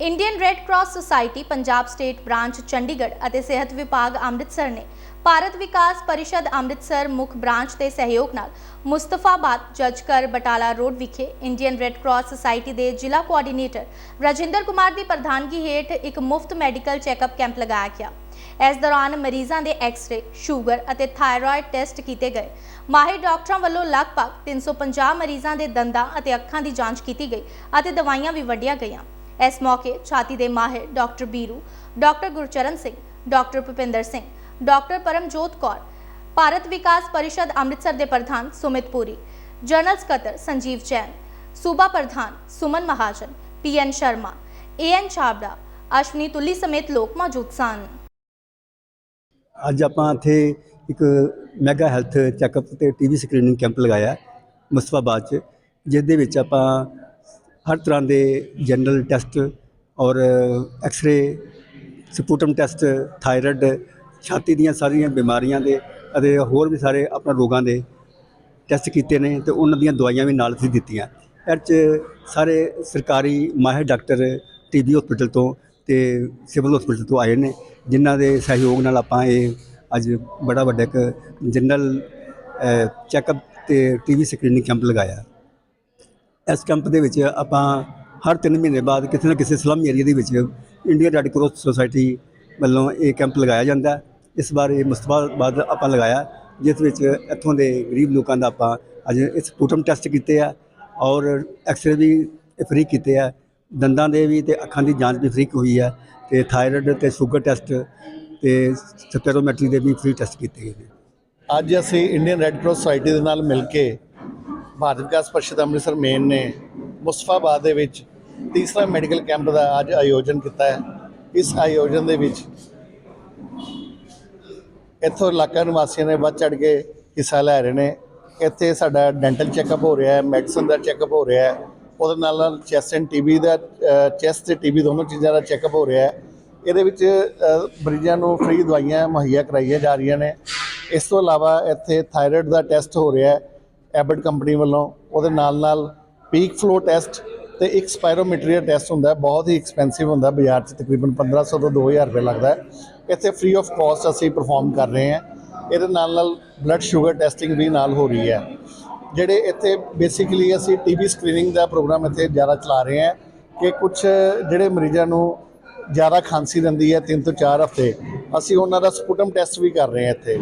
Indian red cross society Punjab state branch Chandigarh ਅਤੇ ਸਿਹਤ ਵਿਭਾਗ ਅੰਮ੍ਰਿਤਸਰ ਨੇ ਭਾਰਤ ਵਿਕਾਸ ਪਰਿਸ਼ਦ ਅੰਮ੍ਰਿਤਸਰ ਮੁੱਖ ਬ੍ਰਾਂਚ ਦੇ ਸਹਿਯੋਗ ਨਾਲ ਮੁਸਤਫਾਬਾਦ ਜੱਜਕਰ ਬਟਾਲਾ ਰੋਡ ਵਿਖੇ ਇੰਡੀਅਨ ਰੈੱਡ ਕਰਾਸ ਸੁਸਾਇਟੀ ਦੇ ਜ਼ਿਲ੍ਹਾ ਕੋਆਰਡੀਨੇਟਰ ਰਾਜਿੰਦਰ ਕੁਮਾਰ ਦੀ ਪ੍ਰਧਾਨਗੀ ਹੇਠ ਇੱਕ ਮੁਫਤ ਮੈਡੀਕਲ ਚੈੱਕਅਪ ਕੈਂਪ ਲਗਾਇਆ ਗਿਆ। ਇਸ ਦੌਰਾਨ ਮਰੀਜ਼ਾਂ ਦੇ ਐਕਸ-ਰੇ, ਸ਼ੂਗਰ ਅਤੇ ਥਾਇਰਾਇਡ ਟੈਸਟ ਕੀਤੇ ਗਏ। ਮਾਹਿਰ ਡਾਕਟਰਾਂ ਵੱਲੋਂ ਲਗਭਗ 350 ਮਰੀਜ਼ਾਂ ਦੇ ਦੰਦਾਂ ਅਤੇ ਅੱਖਾਂ ਦੀ ਜਾਂਚ ਕੀਤੀ ਗਈ ਅਤੇ ਦਵਾਈਆਂ ਵੀ ਵੰਡੀਆਂ ਗਈਆਂ। ਇਸ ਮੌਕੇ ਛਾਤੀ ਦੇ ਮਾਹਿਰ doctor Biru doctor Gurcharan Singh doctor Bhupinder Singh doctor Paramjot Kaur Bharat Vikas Parishad Amritsar ਦੇ ਪ੍ਰਧਾਨ ਸੁਮਿਤ ਪੁਰੀ ਜਨਰਲ ਸਕੱਤਰ ਸੰਜੀਵ ਜੈਨ ਸੂਬਾ ਪ੍ਰਧਾਨ Suman Mahajan P N Sharma A N Chhabra Ashwani Tuli ਸਮੇਤ ਲੋਕ ਮੌਜੂਦ ਸਨ। ਅੱਜ ਆਪਾਂ ਇੱਥੇ ਇੱਕ ਮੈਗਾ ਹੈਲਥ ਚੈੱਕਅਪ ਤੇ ਟੀਵੀ ਸਕਰੀਨਿੰਗ ਕੈਂਪ ਲਗਾਇਆ ਹੈ, 'ਚ ਜਿਸ ਦੇ ਵਿੱਚ ਆਪਾਂ ਹਰ ਤਰ੍ਹਾਂ ਦੇ ਜਨਰਲ ਟੈਸਟ ਔਰ ਐਕਸ-ਰੇ ਸਪੂਟਮ ਟੈਸਟ, ਥਾਇਰਾਇਡ, ਛਾਤੀ ਦੀਆਂ ਸਾਰੀਆਂ ਬਿਮਾਰੀਆਂ ਦੇ ਅਤੇ ਹੋਰ ਵੀ ਸਾਰੇ ਆਪਣਾ ਰੋਗਾਂ ਦੇ ਟੈਸਟ ਕੀਤੇ ਨੇ ਤੇ ਉਹਨਾਂ ਦੀਆਂ ਦਵਾਈਆਂ ਵੀ ਨਾਲ ਅਸੀਂ ਦਿੱਤੀਆਂ। ਇਹ 'ਚ ਸਾਰੇ ਸਰਕਾਰੀ ਮਾਹਿਰ ਡਾਕਟਰ ਟੀਬੀ ਹਸਪੀਟਲ ਤੋਂ ਤੇ ਸਿਵਲ ਹਸਪੀਟਲ ਤੋਂ ਆਏ ਨੇ, ਜਿਨ੍ਹਾਂ ਦੇ ਸਹਿਯੋਗ ਨਾਲ ਆਪਾਂ ਇਹ ਅੱਜ ਬੜਾ ਵੱਡਾ ਇੱਕ ਜਨਰਲ ਚੈੱਕਅਪ ਤੇ ਟੀਵੀ ਸਕਰੀਨਿੰਗ ਕੈਂਪ ਲਗਾਇਆ। ਇਸ ਕੈਂਪ ਦੇ ਵਿੱਚ ਆਪਾਂ ਹਰ 3 ਮਹੀਨੇ ਬਾਅਦ ਕਿਸੇ ਨਾ ਕਿਸੇ ਸਲਮ ਏਰੀਆ ਦੇ ਵਿੱਚ ਇੰਡੀਅਨ ਰੈੱਡ ਕਰਾਸ ਸੁਸਾਇਟੀ ਵੱਲੋਂ ਇਹ ਕੈਂਪ ਲਗਾਇਆ ਜਾਂਦਾ ਇਸ ਵਾਰ ਇਹ ਮੁਸਤਫਾਬਾਦ ਆਪਾਂ ਲਗਾਇਆ, ਜਿਸ ਵਿੱਚ ਇੱਥੋਂ ਦੇ ਗਰੀਬ ਲੋਕਾਂ ਦਾ ਆਪਾਂ ਅੱਜ ਇਸ ਪੂਟਮ ਟੈਸਟ ਕੀਤੇ ਆ ਔਰ ਐਕਸਰੇ ਵੀ ਫ੍ਰੀ ਕੀਤੇ ਆ। ਦੰਦਾਂ ਦੇ ਵੀ ਤੇ ਅੱਖਾਂ ਦੀ ਜਾਂਚ ਵੀ ਫ੍ਰੀ ਹੋਈ ਹੈ ਤੇ ਥਾਇਰਾਇਡ ਤੇ ਸ਼ੂਗਰ ਟੈਸਟ ਤੇ ਸਪੈਰੋਮੈਟਰੀ ਦੇ ਵੀ ਫ੍ਰੀ ਟੈਸਟ ਕੀਤੇ ਗਏ ਨੇ। ਅੱਜ ਅਸੀਂ ਇੰਡੀਅਨ ਰੈੱਡ ਕਰਾਸ ਸੁਸਾਇਟੀ ਦੇ ਨਾਲ ਮਿਲ ਕੇ ਭਾਰਤ ਵਿਕਾਸ ਪਰਿਸ਼ਦ ਅੰਮ੍ਰਿਤਸਰ ਮੇਨ ਨੇ ਮੁਸਫਾਬਾਦ ਦੇ ਵਿੱਚ ਤੀਸਰਾ ਮੈਡੀਕਲ ਕੈਂਪ ਦਾ ਅੱਜ ਆਯੋਜਨ ਕੀਤਾ ਹੈ। ਇਸ ਆਯੋਜਨ ਦੇ ਵਿੱਚ ਇੱਥੋਂ ਇਲਾਕਾ ਨਿਵਾਸੀਆਂ ਨੇ ਵੱਧ ਚੜ ਕੇ ਹਿੱਸਾ ਲੈ ਰਹੇ ਨੇ। ਇੱਥੇ ਸਾਡਾ ਡੈਂਟਲ ਚੈੱਕਅਪ ਹੋ ਰਿਹਾ ਹੈ, ਮੈਡੀਸਨ ਦਾ ਚੈੱਕਅਪ ਹੋ ਰਿਹਾ ਹੈ। ਉਹਦੇ ਨਾਲ ਨਾਲ ਚੈਸਟ ਐਂਡ ਟੀਬੀ ਦਾ ਚੈਸਟ ਤੇ ਟੀਬੀ ਦੋਨੋਂ ਚੀਜ਼ਾਂ ਦਾ ਚੈੱਕਅਪ ਹੋ ਰਿਹਾ ਹੈ। ਇਹਦੇ ਵਿੱਚ ਮਰੀਜ਼ਾਂ ਨੂੰ ਫ੍ਰੀ ਦਵਾਈਆਂ ਮੁਹੱਈਆ ਕਰਾਈਆਂ ਜਾ ਰਹੀਆਂ ਨੇ। ਇਸ ਤੋਂ ਇਲਾਵਾ ਇੱਥੇ ਥਾਇਰਾਇਡ ਦਾ ਟੈਸਟ ਹੋ ਰਿਹਾ ਹੈ। ਐਬਟ ਕੰਪਨੀ ਵੱਲੋਂ ਉਹਦੇ ਨਾਲ ਨਾਲ ਪੀਕ ਫਲੋ ਟੈਸਟ ਤੇ ਇੱਕ ਸਪਾਇਰੋਮੀਟਰੀ ਟੈਸਟ ਹੁੰਦਾ ਹੈ, ਬਹੁਤ ਹੀ ਐਕਸਪੈਂਸਿਵ ਹੁੰਦਾ ਬਾਜ਼ਾਰ 'ਚ, ਤਕਰੀਬਨ 1500 ਤੋਂ 2000 ਰੁਪਏ ਲੱਗਦਾ ਹੈ। ਇੱਥੇ ਫ੍ਰੀ ਆਫ ਕਾਸਟ ਅਸੀਂ ਪਰਫਾਰਮ ਕਰ ਰਹੇ ਹਾਂ। ਇਹਦੇ ਨਾਲ ਨਾਲ ਬਲੱਡ ਸ਼ੂਗਰ ਟੈਸਟਿੰਗ ਵੀ ਨਾਲ ਹੋ ਰਹੀ ਹੈ। ਜਿਹੜੇ ਇੱਥੇ ਬੇਸਿਕਲੀ ਅਸੀਂ ਟੀਬੀ ਸਕਰੀਨਿੰਗ ਦਾ ਪ੍ਰੋਗਰਾਮ ਇੱਥੇ ਜ਼ਿਆਦਾ ਚਲਾ ਰਹੇ ਹਾਂ ਕਿ ਕੁਝ ਜਿਹੜੇ ਮਰੀਜ਼ਾਂ ਨੂੰ ਜ਼ਿਆਦਾ ਖਾਂਸੀ ਰਹਿੰਦੀ ਹੈ 3 ਤੋਂ 4 ਹਫ਼ਤੇ, ਅਸੀਂ ਉਹਨਾਂ ਦਾ ਸਪੂਟਮ ਟੈਸਟ ਵੀ ਕਰ ਰਹੇ ਹਾਂ ਇੱਥੇ।